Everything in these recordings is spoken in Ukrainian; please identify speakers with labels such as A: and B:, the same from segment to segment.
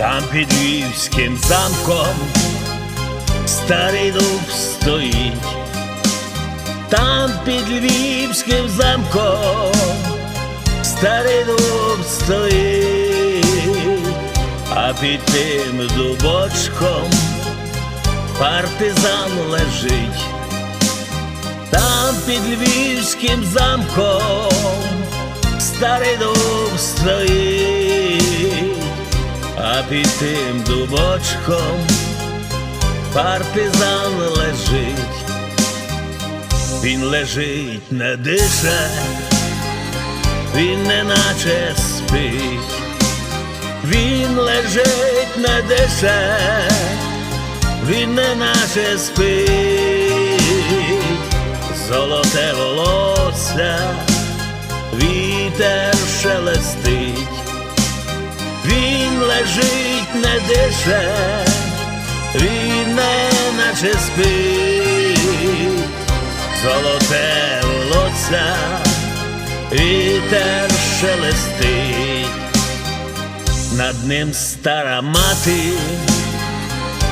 A: Там під львівським замком старий дуб стоїть, там під львівським замком старий дуб стоїть, а під тим дубочком партизан лежить, там під львівським замком старий дуб стоїть, а під тим дубочком. Партизан лежить, він лежить, не дише, він не наче спить, він лежить, не дише, він не наче спить, золоте волосся, вітер лежить, не дише, він не наче спить, золоте волосся, вітер шелестить, над ним стара мати,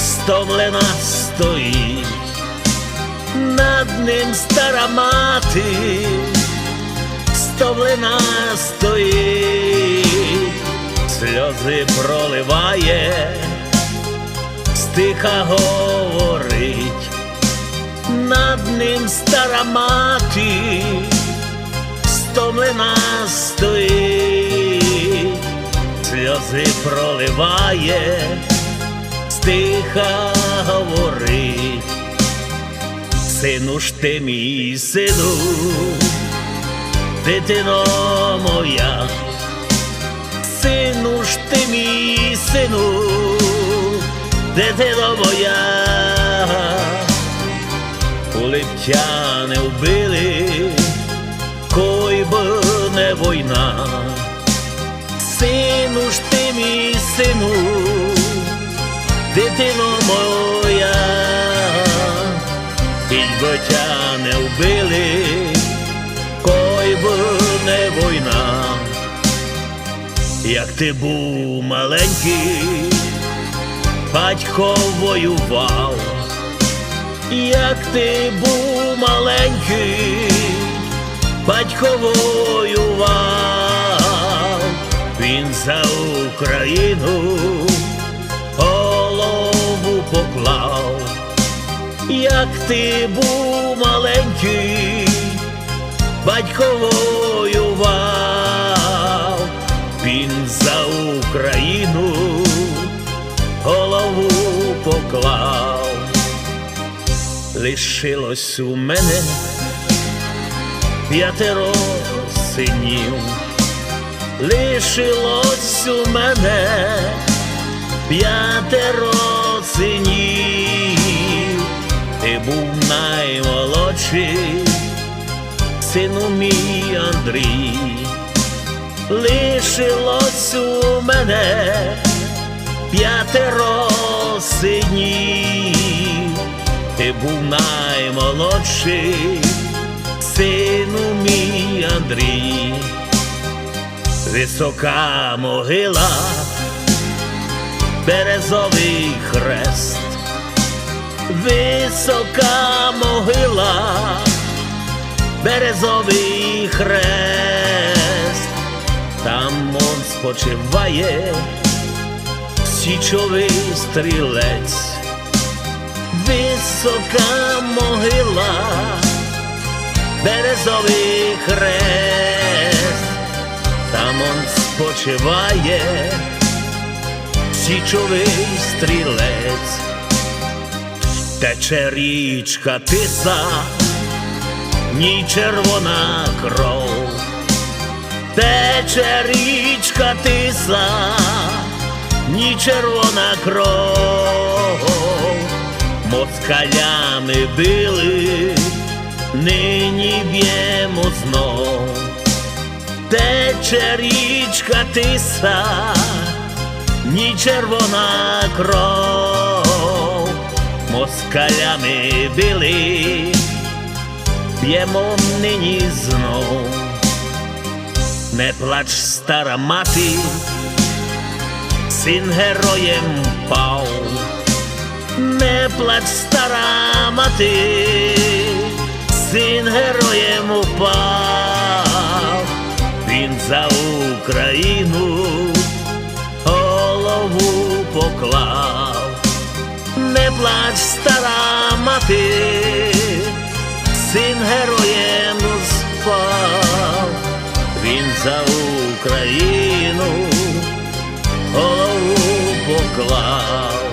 A: стомлена стоїть, над ним стара мати, стомлена сльози проливає, стиха говорить, над ним стара мати, стомлена стоїть, сльози проливає, стиха говорить, сину ж ти мій сину, дитино моя сину ж ти мій сину, дитино моя, Улиптяни вбили, кой би не війна, сину ж ти мій сину, дитино моя, і батя не вбили, як ти був маленький, батько воював, як ти був маленький, батько воював, він за Україну голову поклав, як ти був маленький, батько воював Україну голову поклав, лишилось у мене п'ятеро синів, лишилось у мене п'ятеро синів, ти був наймолодший, сину мій Андрій. Лишилось у мене п'ятеро синів, ти був наймолодший, сину мій Андрій, висока могила, березовий хрест, висока могила, березовий хрест спочиває. Січовий стрілець, висока могила, березовий хрест, там он спочиває. Січовий стрілець, тече річка тиса, ні червона кров тече річка тисла, ні червона кров, москалями били, нині б'ємо знов, тече річка тиса, ні червона кров, москалями били, б'ємо нині знов не плач, стара мати, син героєм впав. Не плач, стара мати, син героєм упав, він за Україну голову поклав. Не плач, стара мати, син героєм спав, він за Україну голову поклав.